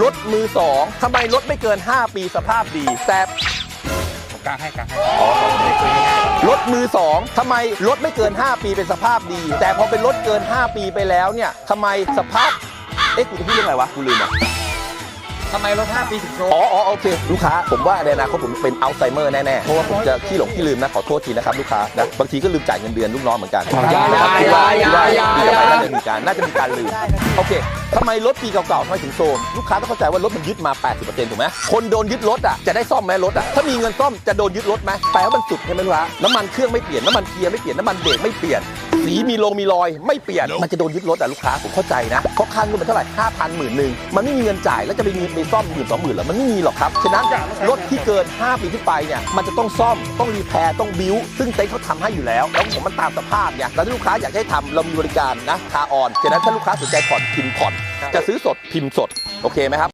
รถมือสองทำไมรถไม่เกิน 5 ปีสภาพดี แต่กลางให้กลางให้รถมือสองทำไมรถไม่เกิน 5 ปีเป็นสภาพดี แต่พอเป็นรถเกิน 5 ปีไปแล้วเนี่ยทำไมสภาพ เอ๊ะกูจะพูดเรื่องอะไรวะกูลืมอะ ทำไมรถ5ปีถึงโซ อ๋ออ๋อโอเค ลูกค้า ผมว่าในอนาคตผมเป็นอัลไซเมอร์แน่ๆ เพราะว่าผมจะขี้หลงขี้ลืมนะ ขอโทษทีนะครับลูกค้านะบางทีก็ลืมจ่ายเงินเดือนลูกน้องเหมือนกันอย่านะครับอย่าคิดว่าอย่าคิดว่าอย่าปีต่อไปอย่า น่าจะมีการน่าจะมีการลืม โอเคทำไมรถปีเก่าๆทำไมถึงโทรมลูกค้าต้องเข้าใจว่ารถมันยึดมา 80%ถูกไหมคนโดนยึดรถอะจะได้ซ่อมไหมรถอะถ้ามีเงินซ่อมจะโดนยึดรถไหมแปลว่ามันสุดใช่ไหมลูกค้าน้ำมันเครื่องไม่เปลี่ยนน้ำมันเกียร์ไม่เปลี่ยนน้ำมันเบรกไม่เปลี่ยน สีมีลงมีรอย ไม่เปลี่ยน มันจะโดนยึดรถอะลูกค้าผมเข้าใจนะเพราะค่าเงินมันเท่าไหร่ห้าพันหมื่นหนึ่งมันไม่มีเงินจ่ายแล้วจะไปมีไปซ่อมหมื่นสองหมื่นหรอมันไม่มีหรอกครับฉะนั้นรถที่เกิน 5 ปีขึ้นไปเนี่ยมันจะต้องซ่อมต้องรีแพร์ต้องบิวซึ่งเต็นท์เขาทำให้อยู่แล้วแล้วผมมันตามสภาพเนี่ยแล้วถ้าลูกค้าอยากให้ทำเรามีบริการนะคาออนฉะนั้นถ้าลูกค้าสนใจผ่อนพิมพ์ผ่อน จะซื้อสดพิมพ์สดโอเคไหมครับ